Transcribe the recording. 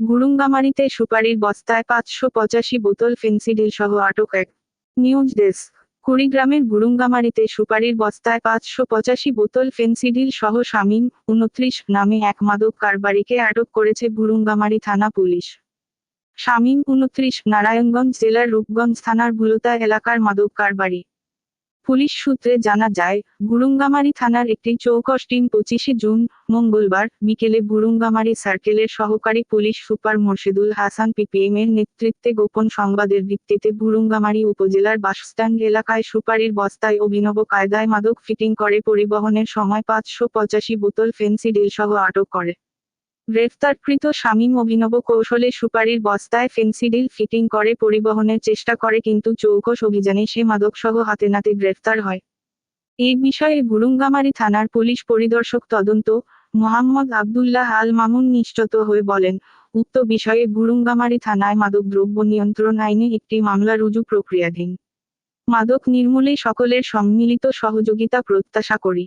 গুরুঙ্গামারিতে সুপারির বস্তায় পাঁচশো পঁচাশি বোতল ফেন্সিডিল সহ আটক এক নিউজ ডেস্ক। কুড়িগ্রামের গুরুঙ্গামারিতে সুপারির বস্তায় পাঁচশো পঁচাশি বোতল ফেন্সিডিল সহ শামীম উনত্রিশ নামে এক মাদক কারবারিকে আটক করেছে গুরুঙ্গামারি থানা পুলিশ। শামীম উনত্রিশ নারায়ণগঞ্জ জেলার রূপগঞ্জ থানার ভুলতা এলাকার মাদক কারবারি। পুলিশ সূত্রে জানা যায় বুরুঙ্গামারি থানার একটি চৌকস টিম পঁচিশে জুন, মঙ্গলবার বিকেলে বুরুঙ্গামারি সার্কেলের সহকারী police super Morshedul Hasan PPM এর নেতৃত্বে গোপন সংবাদের ভিত্তিতে বুরুঙ্গামারি উপজেলার বাসস্ট্যান্ড এলাকায় সুপারির বস্তায় অভিনব কায়দায় মাদক ফিটিং করে পরিবহনের সময় পাঁচশো পঁচাশি বোতল ফেন্সি ফেন্সিডিল সহ আটক করে। গ্রেফতারকৃত শামীম অভিনব কৌশলে সুপারির বস্তায় ফেন্সিডিল ফিটিং করে পরিবহনের চেষ্টা করে কিন্তু চৌকস অভিযানে সে মাদকসহ হাতে নাতে গ্রেফতার হয়। এই বিষয়ে বুরুঙ্গামারি থানার পুলিশ পরিদর্শক তদন্ত, মোহাম্মদ আবদুল্লাহ আল মামুন নিশ্চিত হয়ে বলেন, উক্ত বিষয়ে বুরুঙ্গামারি থানায় মাদকদ্রব্য নিয়ন্ত্রণ আইনে একটি মামলা রুজু প্রক্রিয়াধীন। মাদক নির্মূলে সকলের সম্মিলিত সহযোগিতা প্রত্যাশা করি।